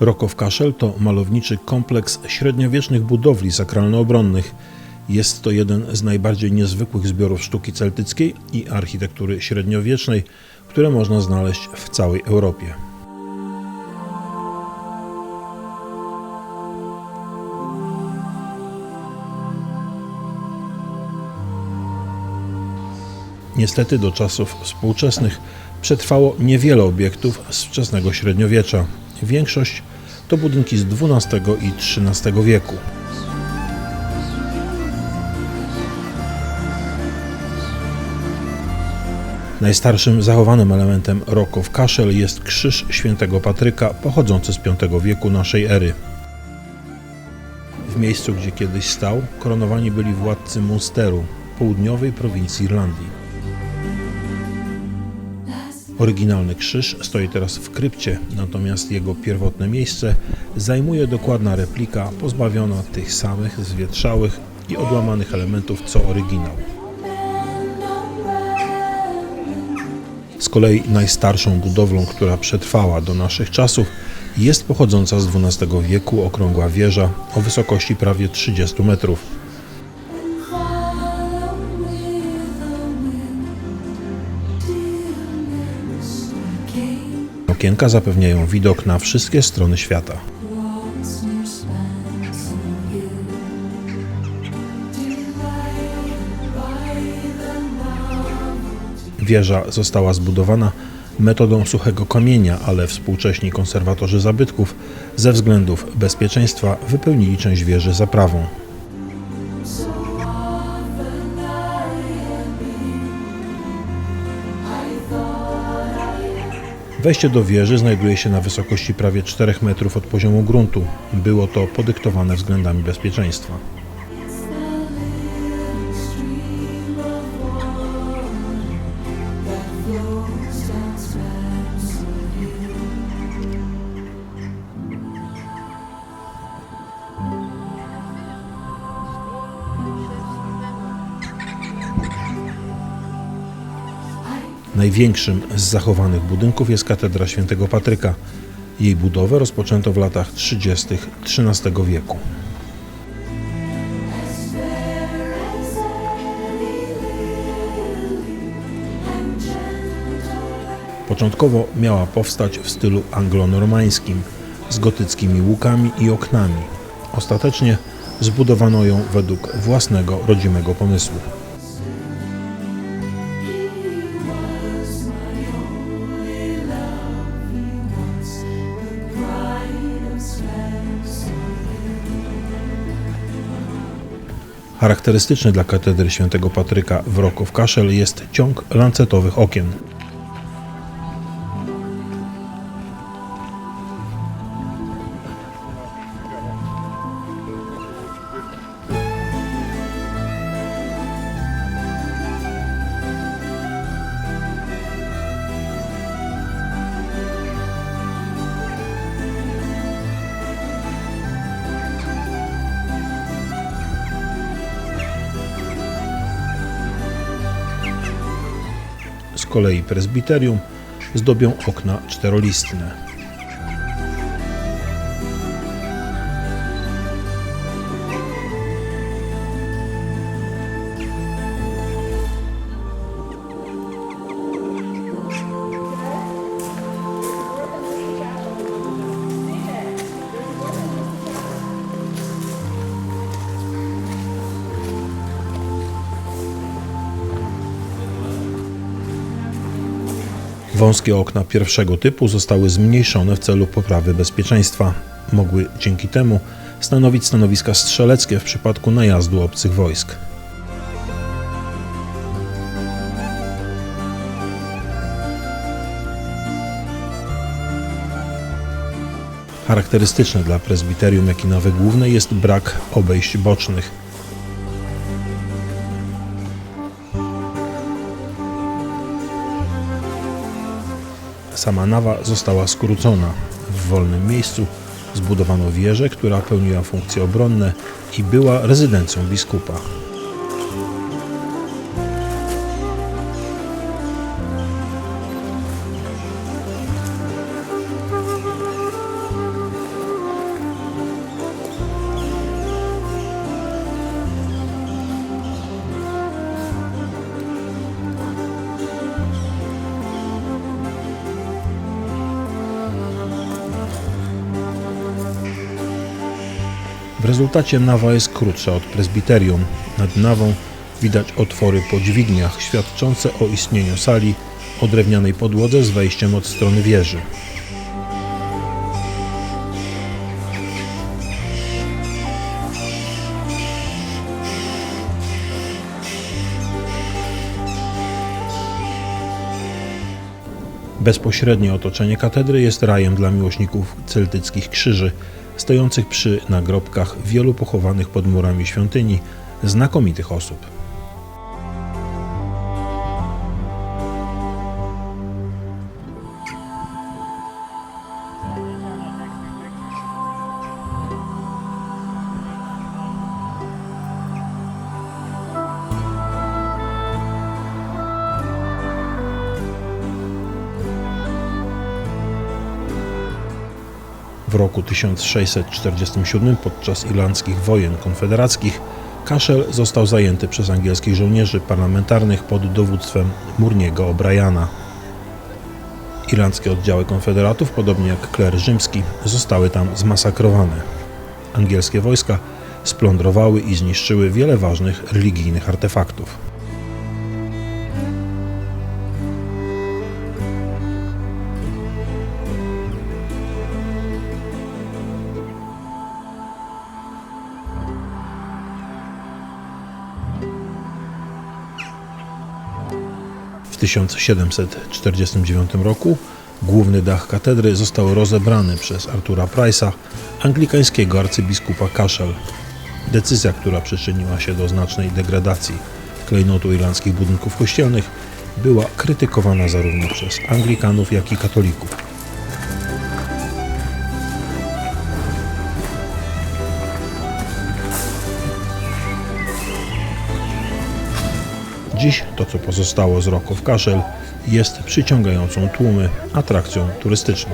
Rokow Kaszel to malowniczy kompleks średniowiecznych budowli sakralno-obronnych. Jest to jeden z najbardziej niezwykłych zbiorów sztuki celtyckiej i architektury średniowiecznej, które można znaleźć w całej Europie. Niestety do czasów współczesnych przetrwało niewiele obiektów z wczesnego średniowiecza. Większość to budynki z XII i XIII wieku. Najstarszym zachowanym elementem Rokow Kaszel jest krzyż świętego Patryka pochodzący z V wieku naszej ery. W miejscu, gdzie kiedyś stał, koronowani byli władcy Munsteru, południowej prowincji Irlandii. Oryginalny krzyż stoi teraz w krypcie, natomiast jego pierwotne miejsce zajmuje dokładna replika pozbawiona tych samych zwietrzałych i odłamanych elementów co oryginał. Z kolei najstarszą budowlą, która przetrwała do naszych czasów, jest pochodząca z XII wieku okrągła wieża o wysokości prawie 30 metrów. Okienka zapewniają widok na wszystkie strony świata. Wieża została zbudowana metodą suchego kamienia, ale współcześni konserwatorzy zabytków ze względów bezpieczeństwa wypełnili część wieży zaprawą. Wejście do wieży znajduje się na wysokości prawie 4 metrów od poziomu gruntu. Było to podyktowane względami bezpieczeństwa. Największym z zachowanych budynków jest katedra świętego Patryka. Jej budowę rozpoczęto w latach 30. XIII wieku. Początkowo miała powstać w stylu anglonormańskim z gotyckimi łukami i oknami. Ostatecznie zbudowano ją według własnego rodzimego pomysłu. Charakterystyczny dla katedry świętego Patryka w Rokow Kaszel jest ciąg lancetowych okien. Kolei prezbiterium zdobią okna czterolistne. Wąskie okna pierwszego typu zostały zmniejszone w celu poprawy bezpieczeństwa. Mogły dzięki temu stanowić stanowiska strzeleckie w przypadku najazdu obcych wojsk. Charakterystyczne dla prezbiterium, jak i nawy głównej jest brak obejść bocznych. Sama nawa została skrócona. W wolnym miejscu zbudowano wieżę, która pełniła funkcje obronne i była rezydencją biskupa. W rezultacie nawa jest krótsza od prezbiterium. Nad nawą widać otwory po dźwigniach, świadczące o istnieniu sali o drewnianej podłodze z wejściem od strony wieży. Bezpośrednie otoczenie katedry jest rajem dla miłośników celtyckich krzyży, stojących przy nagrobkach wielu pochowanych pod murami świątyni znakomitych osób. W roku 1647 podczas irlandzkich wojen konfederackich Cashel został zajęty przez angielskich żołnierzy parlamentarnych pod dowództwem Murniego O'Briana. Irlandzkie oddziały konfederatów, podobnie jak kler rzymski, zostały tam zmasakrowane. Angielskie wojska splądrowały i zniszczyły wiele ważnych religijnych artefaktów. 1749 roku główny dach katedry został rozebrany przez Artura Price'a, anglikańskiego arcybiskupa Cashel. Decyzja, która przyczyniła się do znacznej degradacji klejnotu irlandzkich budynków kościelnych, była krytykowana zarówno przez Anglikanów, jak i katolików. Dziś to, co pozostało z Rock of Cashel, jest przyciągającą tłumy atrakcją turystyczną.